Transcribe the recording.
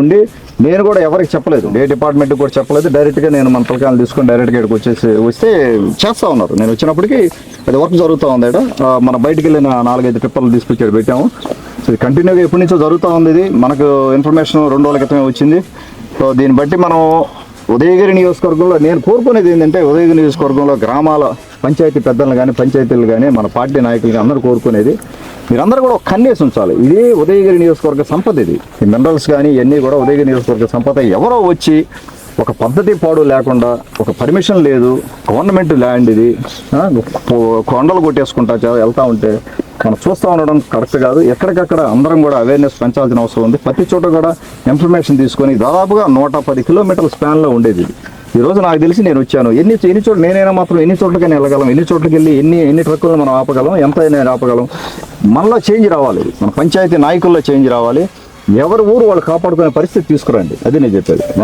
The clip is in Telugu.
ఉండి నేను కూడా ఎవరికి చెప్పలేదు. ఏ డిపార్ట్మెంట్ కూడా చెప్పలేదు. డైరెక్ట్గా నేను మన పిల్లకాయలు తీసుకొని డైరెక్ట్గా ఇక్కడికి వచ్చేసి వస్తే చేస్తూ ఉన్నారు. నేను వచ్చినప్పటికీ అది వర్క్ జరుగుతూ ఉంది ఇక్కడ. మన బయటికి వెళ్ళిన నాలుగైదు ట్రిప్పులు తీసుకొచ్చి పెట్టాము. సో ఇది కంటిన్యూగా ఎప్పటి నుంచో జరుగుతూ ఉంది ఇది. మనకు ఇన్ఫర్మేషన్ రెండు రోజుల క్రితమే వచ్చింది. సో దీన్ని బట్టి మనం ఉదయగిరి నియోజకవర్గంలో నేను కోరుకునేది ఏంటంటే ఉదయగిరి నియోజకవర్గంలో గ్రామాల పంచాయతీ పెద్దలు కానీ పంచాయతీలు కానీ మన పార్టీ నాయకులు కానీ అందరూ కోరుకునేది. మీరందరూ కూడా ఒక కన్నేసి ఉంచాలి. ఇదే ఉదయగిరి నియోజకవర్గ సంపద ఇది. ఈ మినరల్స్ కానీ ఇవన్నీ కూడా ఉదయగిరి నియోజకవర్గ సంపద ఎవరో వచ్చి ఒక పద్ధతి పాడు లేకుండా ఒక పర్మిషన్ లేదు గవర్నమెంట్ ల్యాండ్ ఇది కొ- కొండలు కొట్టేసుకుంటా వెళ్తూ వెళ్తా ఉంటే మనం చూస్తూ ఉండడం కరెక్ట్ కాదు. ఎక్కడికక్కడ అందరం కూడా అవేర్నెస్ పెంచాల్సిన అవసరం ఉంది. ప్రతి చోట కూడా ఇన్ఫర్మేషన్ తీసుకొని దాదాపుగా నూట పది కిలోమీటర్ల స్పాన్లో ఉండేది ఇది. ఈరోజు నాకు తెలిసి నేను వచ్చాను. ఎన్ని ఎన్ని చోట్ల నేనైనా మాత్రం ఎన్ని చోట్లకైనా వెళ్ళగలం. ఎన్ని చోట్లకి వెళ్ళి ఎన్ని ఎన్ని ట్రక్కులను మనం ఆపగలం ఎంత అయినా ఆపగలం. మనలో చేంజ్ రావాలి. మన పంచాయతీ నాయకుల్లో చేంజ్ రావాలి. ఎవరి ఊరు వాళ్ళు కాపాడుకునే పరిస్థితి తీసుకురండి. అది నేను చెప్పేది.